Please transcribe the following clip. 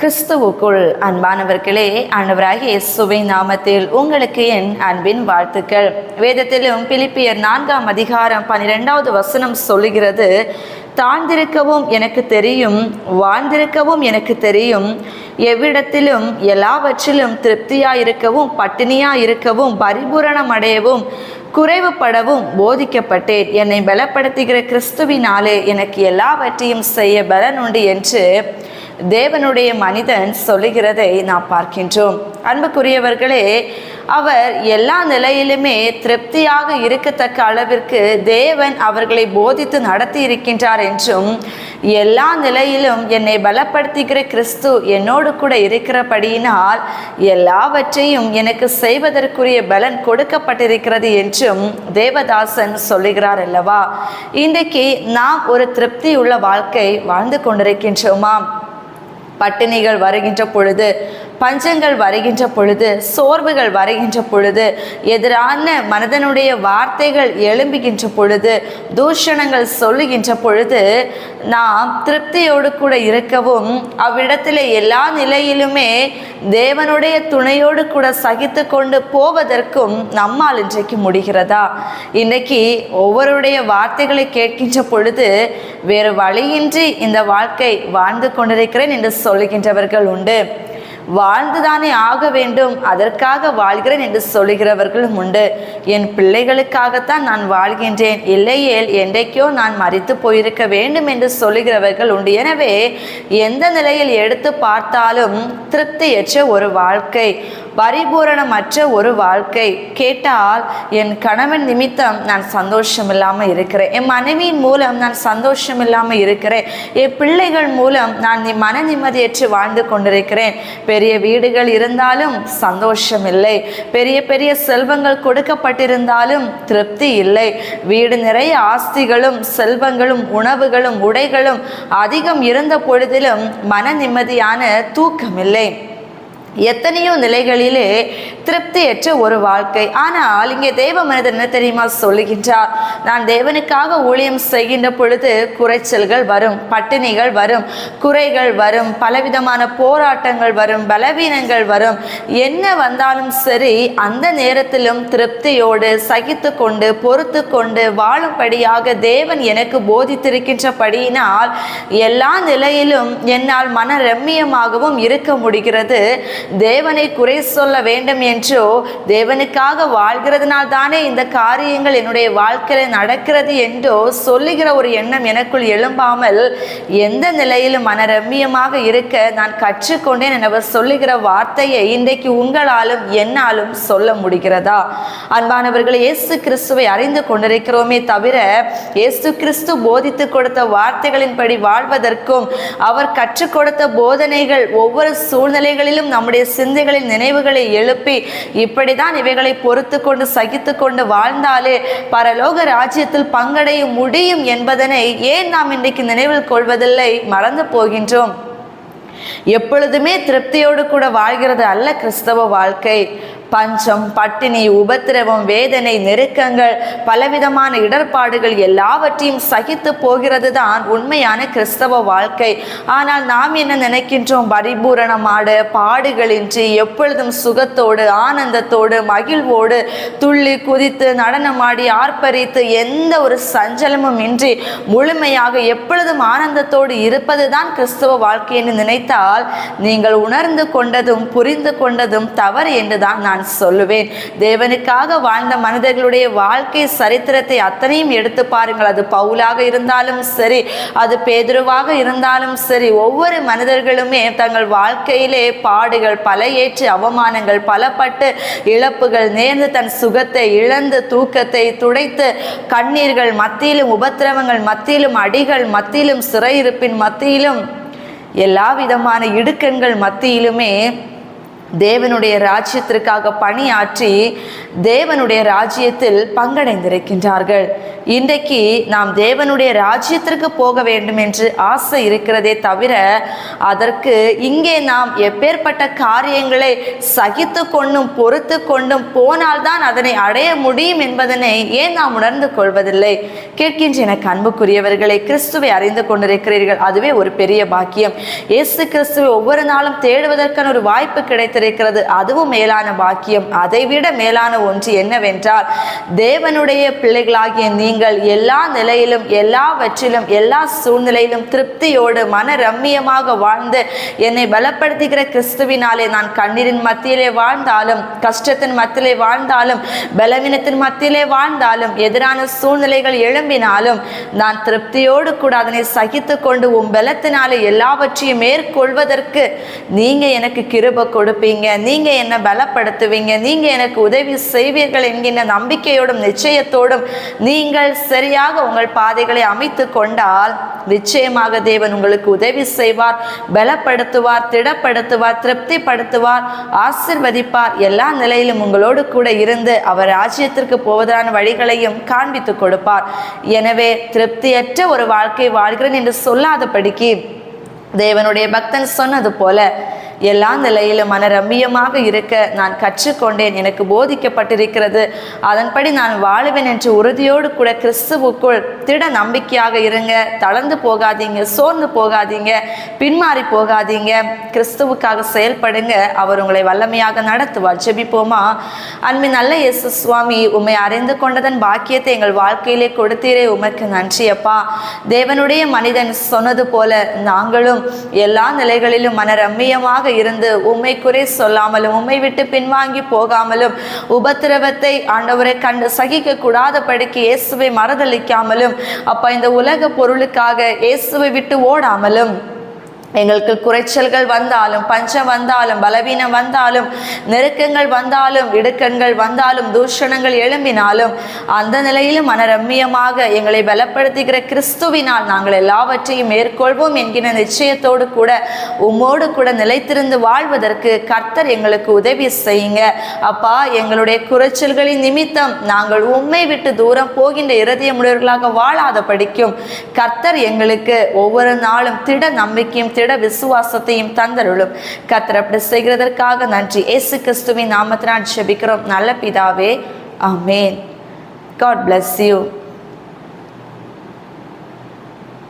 கிறிஸ்துவுக்குள் அன்பானவர்களே ஆண்டவராகிய சுவை நாமத்தில் உங்களுக்கு என் அன்பின் வாழ்த்துக்கள். வேதத்திலும் பிலிப்பியர் நான்காம் அதிகாரம் பன்னிரெண்டாவது வசனம் சொல்லுகிறது தாழ்ந்திருக்கவும் எனக்கு தெரியும் வாழ்ந்திருக்கவும் எனக்கு தெரியும். எவ்விடத்திலும் எல்லாவற்றிலும் திருப்தியாயிருக்கவும் பட்டினியாயிருக்கவும் பரிபூரணம் அடையவும் குறைவுபடவும் போதிக்கப்பட்டேன். என்னை பலப்படுத்துகிற கிறிஸ்துவினாலே எனக்கு எல்லாவற்றையும் செய்ய பலன் உண்டு என்று தேவனுடைய மனிதன் சொல்லுகிறதை நாம் பார்க்கின்றோம். அன்புக்குரியவர்களே அவர் எல்லா நிலையிலுமே திருப்தியாக இருக்கத்தக்க அளவிற்கு தேவன் அவர்களை போதித்து நடத்தி இருக்கின்றார் என்றும் எல்லா நிலையிலும் என்னை பலப்படுத்துகிற கிறிஸ்து என்னோடு கூட இருக்கிறபடியினால் எல்லாவற்றையும் எனக்கு செய்வதற்குரிய பலன் கொடுக்கப்பட்டிருக்கிறது என்றும் தேவதாசன் சொல்லுகிறார் அல்லவா? இன்றைக்கு நாம் ஒரு திருப்தி உள்ள வாழ்க்கை வாழ்ந்து கொண்டிருக்கின்றோமா? பட்டினிகள் வருகின்ற பொழுது பஞ்சங்கள் வருகின்ற பொழுது சோர்வுகள் வருகின்ற பொழுது எதிரான மனிதனுடைய வார்த்தைகள் எழும்புகின்ற பொழுது தூஷணங்கள் சொல்லுகின்ற பொழுது நாம் திருப்தியோடு கூட இருக்கவும் அவ்விடத்தில் எல்லா நிலையிலுமே தேவனுடைய துணையோடு கூட சகித்து கொண்டு போவதற்கும் நம்மால் இன்றைக்கு முடிகிறதா? இன்னைக்கு ஒவ்வொருடைய வார்த்தைகளை கேட்கின்ற பொழுது வேறு வழியின்றி இந்த வாழ்க்கை வாழ்ந்து கொண்டிருக்கிறேன் என்று சொல்லுகின்றவர்கள் உண்டு வாழ்ந்துதானே ஆக வேண்டும் அதற்காக வாழ்கிறேன் என்று சொல்லுகிறவர்களும் உண்டு. என் பிள்ளைகளுக்காகத்தான் நான் வாழ்கின்றேன் இல்லையேல் என்றைக்கோ நான் மறித்து போயிருக்க வேண்டும் என்று சொல்லுகிறவர்கள் உண்டு. எனவே எந்த நிலையில் எடுத்து பார்த்தாலும் திருப்தியற்ற ஒரு வாழ்க்கை. பரிபூரணமற்ற ஒரு வாழ்க்கை. கேட்டால் என் கணவன் நிமித்தம் நான் சந்தோஷம் இல்லாமல் இருக்கிறேன். என் மனைவியின் மூலம் நான் சந்தோஷம் இல்லாமல் இருக்கிறேன். என் பிள்ளைகள் மூலம் நான் நீ மன நிம்மதியற்று வாழ்ந்து கொண்டிருக்கிறேன். பெரிய வீடுகள் இருந்தாலும் சந்தோஷம் இல்லை பெரிய பெரிய செல்வங்கள் கொடுக்கப்பட்டிருந்தாலும் திருப்தி இல்லை. வீடு நிறைய ஆஸ்திகளும் செல்வங்களும் உணவுகளும் உடைகளும் அதிகம் இருந்த பொழுதிலும் மன நிம்மதியான தூக்கம் இல்லை எத்தனையோ நிலைகளிலே திருப்தியற்ற ஒரு வாழ்க்கை. ஆனால் இங்கே தேவ மனிதன் என்ன தெரியுமா சொல்லுகின்றார்? நான் தேவனுக்காக ஊழியம் செய்கின்ற பொழுது குறைச்சல்கள் வரும் பட்டினிகள் வரும் குறைகள் வரும் பலவிதமான போராட்டங்கள் வரும் பலவீனங்கள் வரும். என்ன வந்தாலும் சரி அந்த நேரத்திலும் திருப்தியோடு சகித்து கொண்டு பொறுத்து கொண்டு வாழும்படியாக தேவன் எனக்கு போதித்திருக்கின்றபடியினால் எல்லா நிலையிலும் என்னால் மன ரம்மியமாகவும் இருக்க முடிகிறது. தேவனை குறை சொல்ல வேண்டும் என்று என்றோ தேவனுக்காக வாழ்கிறதுனால் தானே இந்த காரியங்கள் என்னுடைய வாழ்க்கையில் நடக்கிறது என்றோ சொல்லுகிற ஒரு எண்ணம் எனக்குள் எழும்பாமல் எந்த நிலையிலும் மனரம்மியமாக இருக்க நான் கற்றுக்கொண்டேன் என அவர் சொல்லுகிற வார்த்தையை இன்றைக்கு உங்களாலும் என்னாலும் சொல்ல முடிகிறதா? அன்பானவர்கள் இயேசு கிறிஸ்துவை அறிந்து கொண்டிருக்கிறோமே தவிர இயேசு கிறிஸ்து போதித்து கொடுத்த வார்த்தைகளின்படி வாழ்வதற்கும் அவர் கற்றுக் கொடுத்த போதனைகள் ஒவ்வொரு சூழ்நிலைகளிலும் நம்முடைய சிந்தைகளின் நினைவுகளை எழுப்பி இப்படிதான் இவைகளை பொறுத்து கொண்டு சகித்து கொண்டு வாழ்ந்தாலே பரலோக ராஜ்யத்தில் பங்கடைய முடியும் என்பதனை ஏன் நாம் இன்றைக்கு நினைவில் கொள்வதில்லை? மறந்து போகின்றோம். எப்பொழுதுமே திருப்தியோடு கூட வாழ்கிறது அல்ல கிறிஸ்தவ வாழ்க்கை. பஞ்சம் பட்டினி உபத்திரவம் வேதனை நெருக்கங்கள் பலவிதமான இடர்பாடுகள் எல்லாவற்றையும் சகித்து போகிறது தான் உண்மையான கிறிஸ்தவ வாழ்க்கை. ஆனால் நாம் என்ன நினைக்கின்றோம்? பரிபூரணமாட பாடுகளின்றி எப்பொழுதும் சுகத்தோடு ஆனந்தத்தோடு மகிழ்வோடு துள்ளி குதித்து நடனமாடி ஆர்ப்பரித்து எந்த ஒரு சஞ்சலமும் இன்றி முழுமையாக எப்பொழுதும் ஆனந்தத்தோடு இருப்பது தான் கிறிஸ்தவ வாழ்க்கை என்று நினைத்தால் நீங்கள் உணர்ந்து கொண்டதும் புரிந்து கொண்டதும் தவறு என்று தான் நான் சொல்லுவேன். தேவனுக்காக வாழ்ந்த மனிதர்களுடைய வாழ்க்கை சரித்திரத்தை அத்தனையும் எடுத்து பாருங்கள். அது பவுலாக இருந்தாலும் சரி அது பேதுருவாக இருந்தாலும் சரி ஒவ்வொரு மனிதர்களுமே தங்கள் வாழ்க்கையிலே பாடுகள் பல ஏற்று அவமானங்கள் பலப்பட்டு இழப்புகள் நேர்ந்து தன் சுகத்தை இழந்து தூக்கத்தை துடைத்து கண்ணீர்கள் மத்தியிலும் உபத்திரவங்கள் மத்தியிலும் அடிகள் மத்தியிலும் சிறையிருப்பின் மத்தியிலும் எல்லா விதமான இடுக்கண்கள் மத்தியிலுமே தேவனுடைய ராஜ்யத்திற்காக பணியாற்றி தேவனுடைய ராஜ்யத்தில் பங்கடைந்திருக்கின்றார்கள். இன்றைக்கு நாம் தேவனுடைய ராஜ்யத்திற்கு போக வேண்டும் என்று ஆசை இருக்கிறதே தவிர அதற்கு இங்கே நாம் எப்பேற்பட்ட காரியங்களை சகித்து கொண்டும் பொறுத்து கொண்டும் போனால்தான் அதனை அடைய முடியும் என்பதனை ஏன் நாம் உணர்ந்து கொள்வதில்லை? கேட்கின்ற எனக்கு அன்புக்குரியவர்களை கிறிஸ்துவை அறிந்து கொண்டிருக்கிறீர்கள். அதுவே ஒரு பெரிய பாக்கியம். இயேசு கிறிஸ்துவை ஒவ்வொரு நாளும் தேடுவதற்கான ஒரு வாய்ப்பு கிடைத்திருக்கிறது. அதுவும் மேலான பாக்கியம். அதைவிட மேலான ஒன்று என்னவென்றால் தேவனுடைய பிள்ளைகளாகிய நீங்கள் எல்லா நிலையிலும் எல்லாவற்றிலும் எல்லா சூழ்நிலையிலும் திருப்தியோடு மன ரம்மியமாக வாழ்ந்து என்னை பலப்படுத்துகிற கிறிஸ்துவினாலே நான் கண்ணீரின் மத்தியிலே வாழ்ந்தாலும் கஷ்டத்தின் மத்தியிலே வாழ்ந்தாலும் பலவீனத்தின் மத்தியிலே வாழ்ந்தாலும் எதிரான சூழ்நிலைகள் எழும்பினாலும் நான் திருப்தியோடு கூட அதனை சகித்து கொண்டு உன் பலத்தினாலே எல்லாவற்றையும் மேற்கொள்வதற்கு நீங்க எனக்கு கிருப கொடுப்பீங்க. நீங்க என்னை பலப்படுத்துவீங்க நீங்க எனக்கு உதவி செய்வீர்கள் என்கின்ற நம்பிக்கையோடும் நிச்சயத்தோடும் நீங்கள் சரியாக உங்கள் பாதைகளை அமைத்து கொண்டால் நிச்சயமாக தேவன் உங்களுக்கு உதவி செய்வார் பலப்படுத்துவார் திடப்படுத்துவார் திருப்திப்படுத்துவார் ஆசிர்வதிப்பார். எல்லா நிலையிலும் உங்களோடு கூட இருந்து அவர் ராஜ்யத்திற்கு போவதான வழிகளையும் காண்பித்து கொடுப்பார். எனவே திருப்தியற்ற ஒரு வாழ்க்கை வாழ்கிறேன் என்று சொல்லாதபடிக்கு தேவனுடைய பக்தன் சொன்னது போல எல்லா நிலையிலும் மனரம்மியமாக இருக்க நான் கற்றுக்கொண்டேன். எனக்கு போதிக்கப்பட்டிருக்கிறது. அதன்படி நான் வாழுவேன் என்று உறுதியோடு கூட கிறிஸ்துவுக்குள் திட நம்பிக்கையாக இருங்க. தளர்ந்து போகாதீங்க சோர்ந்து போகாதீங்க பின்மாறி போகாதீங்க. கிறிஸ்துவுக்காக செயல்படுங்க. அவர் உங்களை வல்லமையாக நடத்துவார். ஜெபிப்போமா? அன்பு நல்ல இயேசு சுவாமி உம்மை அறிந்து கொண்டதன் பாக்கியத்தை எங்கள் வாழ்க்கையிலே கொடுத்தீரே. உமக்கு நன்றி அப்பா. தேவனுடைய மனிதன் சொன்னது போல நாங்களும் எல்லா நிலைகளிலும் மனரம்மியமாக இருந்து உம்மை குறை சொல்லாமலும் உம்மை விட்டு பின்வாங்கி போகாமலும் உபத்திரவத்தை ஆண்டவரை கண்டு சகிக்க கூடாதபடிக்கு இயேசுவை மறதளிக்காமலும் அப்பா இந்த உலக பொருளுக்காக இயேசுவை விட்டு ஓடாமலும் எங்களுக்கு குறைச்சல்கள் வந்தாலும் பஞ்சம் வந்தாலும் பலவீனம் வந்தாலும் நெருக்கங்கள் வந்தாலும் இடுக்கண்கள் வந்தாலும் தூஷணங்கள் எழும்பினாலும் அந்த நிலையிலும் மனரம்மியமாக எங்களை பலப்படுத்துகிற கிறிஸ்துவினால் நாங்கள் எல்லாவற்றையும் மேற்கொள்வோம் என்கிற நிச்சயத்தோடு கூட உம்மோடு கூட நிலைத்திருந்து வாழ்வதற்கு கர்த்தர் எங்களுக்கு உதவி செய்யுங்க. அப்பா எங்களுடைய குறைச்சல்களின் நிமித்தம் நாங்கள் உம்மை விட்டு தூரம் போகின்ற இருதயமுடையவர்களாக வாழாத படிக்கும் கர்த்தர் எங்களுக்கு ஒவ்வொரு நாளும் திட நம்பிக்கையும் திட விசுவாசத்தையும் தந்தருளும். கத்தர் அப்படி செய்கிறதற்காக நன்றி. ஏசு கிறிஸ்துவின் நாமத்தினால் ஜெபிக்கிறோம். நல்ல பிதாவே ஆமென். God bless you